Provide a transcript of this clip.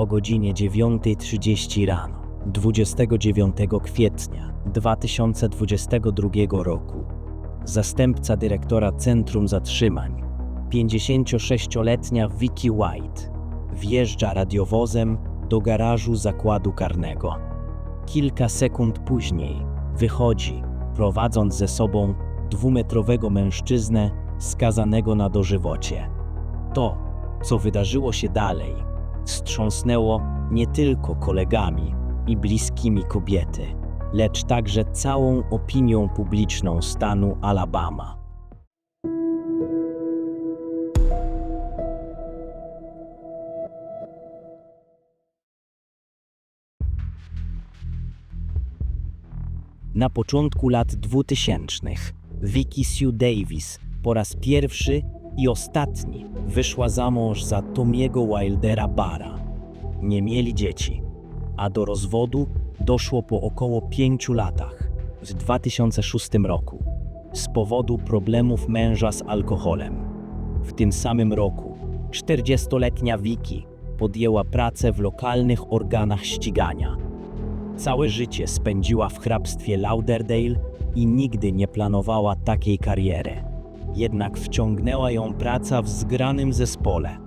o godzinie 9.30 rano 29 kwietnia 2022 roku zastępca dyrektora Centrum Zatrzymań, 56-letnia Vicky White, wjeżdża radiowozem do garażu zakładu karnego. Kilka sekund później wychodzi, prowadząc ze sobą dwumetrowego mężczyznę skazanego na dożywocie. To, co wydarzyło się dalej, wstrząsnęło nie tylko kolegami i bliskimi kobiety, lecz także całą opinią publiczną stanu Alabama. Na początku lat 2000 Vicky Sue Davis po raz pierwszy i ostatni wyszła za mąż za Tomiego Wildera Bara. Nie mieli dzieci, a do rozwodu doszło po około pięciu latach, w 2006 roku, z powodu problemów męża z alkoholem. W tym samym roku 40-letnia Vicky podjęła pracę w lokalnych organach ścigania. Całe życie spędziła w hrabstwie Lauderdale i nigdy nie planowała takiej kariery. Jednak wciągnęła ją praca w zgranym zespole.